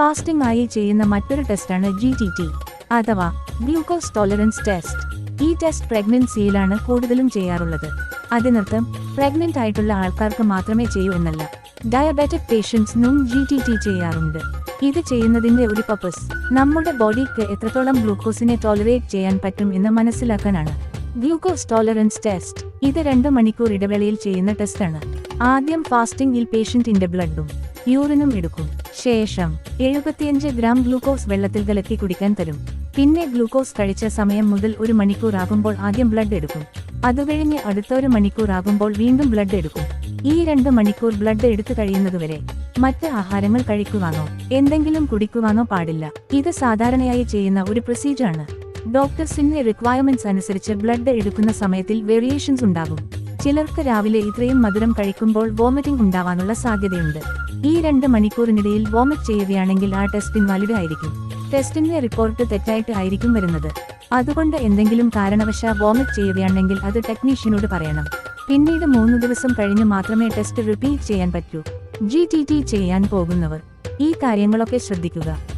Fasting ആയി ചെയ്യുന്ന മറ്റൊരു ടെസ്റ്റാണ് ജി ടി ടി അഥവാ ഗ്ലൂക്കോസ് ടോളറൻസ് ടെസ്റ്റ്. ഈ ടെസ്റ്റ് പ്രഗ്നൻസിയിലാണ് കൂടുതലും ചെയ്യാറുള്ളത്. അതിനർത്ഥം പ്രഗ്നന്റ് ആയിട്ടുള്ള ആൾക്കാർക്ക് മാത്രമേ ചെയ്യൂ എന്നല്ല. ഡയബറ്റിക് പേഷ്യൻസിനും ജി ടി ടി ചെയ്യാറുണ്ട്. ഇത് ചെയ്യുന്നതിന്റെ ഒരു പർപ്പസ് നമ്മുടെ ബോഡിക്ക് എത്രത്തോളം ഗ്ലൂക്കോസിനെ ടോളറേറ്റ് ചെയ്യാൻ പറ്റും എന്ന് മനസ്സിലാക്കാനാണ്. ഗ്ലൂക്കോസ് ടോളറൻസ് ടെസ്റ്റ് ഇത് രണ്ട് മണിക്കൂർ ഇടവേളയിൽ ചെയ്യുന്ന ടെസ്റ്റാണ്. ആദ്യം ഫാസ്റ്റിംഗിൽ പേഷ്യന്റിന്റെ ബ്ലഡും യൂറിനും എടുക്കും. ശേഷം എഴുപത്തിയഞ്ച് ഗ്രാം ഗ്ലൂക്കോസ് വെള്ളത്തിൽ കലക്കി കുടിക്കാൻ തരും. പിന്നെ ഗ്ലൂക്കോസ് കഴിച്ച സമയം മുതൽ ഒരു മണിക്കൂർ ആകുമ്പോൾ ആദ്യം ബ്ലഡ് എടുക്കും. അതുകഴിഞ്ഞ് അടുത്ത ഒരു മണിക്കൂർ ആകുമ്പോൾ വീണ്ടും ബ്ലഡ് എടുക്കും. ഈ രണ്ട് മണിക്കൂർ ബ്ലഡ് എടുത്തു കഴിയുന്നതുവരെ മറ്റ് ആഹാരങ്ങൾ കഴിക്കുവാനോ എന്തെങ്കിലും കുടിക്കുവാനോ പാടില്ല. ഇത് സാധാരണയായി ചെയ്യുന്ന ഒരു പ്രൊസീജിയറാണ് ഡോക്ടേഴ്സിന്റെ റിക്വയർമെന്റ്സ് അനുസരിച്ച് ബ്ലഡ് എടുക്കുന്ന സമയത്തിൽ വേരിയേഷൻസ് ഉണ്ടാകും. ചിലർക്ക് രാവിലെ ഇത്രയും മധുരം കഴിക്കുമ്പോൾ വോമിറ്റിംഗ് ഉണ്ടാവാനുള്ള സാധ്യതയുണ്ട്. ഈ രണ്ട് മണിക്കൂറിനിടയിൽ വോമിറ്റ് ചെയ്യുകയാണെങ്കിൽ ആ ടെസ്റ്റ് ഇൻവാലിഡ് ആയിരിക്കും. ടെസ്റ്റിന്റെ റിപ്പോർട്ട് തെറ്റായിട്ട് ആയിരിക്കും വരുന്നത്. അതുകൊണ്ട് എന്തെങ്കിലും കാരണവശാൽ വോമിറ്റ് ചെയ്യുകയാണെങ്കിൽ അത് ടെക്നീഷ്യനോട് പറയണം. പിന്നീട് മൂന്ന് ദിവസം കഴിഞ്ഞ് മാത്രമേ ടെസ്റ്റ് റിപ്പീറ്റ് ചെയ്യാൻ പറ്റൂ. ജി ടി ടി ചെയ്യാൻ പോകുന്നവർ. ഈ കാര്യങ്ങളൊക്കെ ശ്രദ്ധിക്കുക.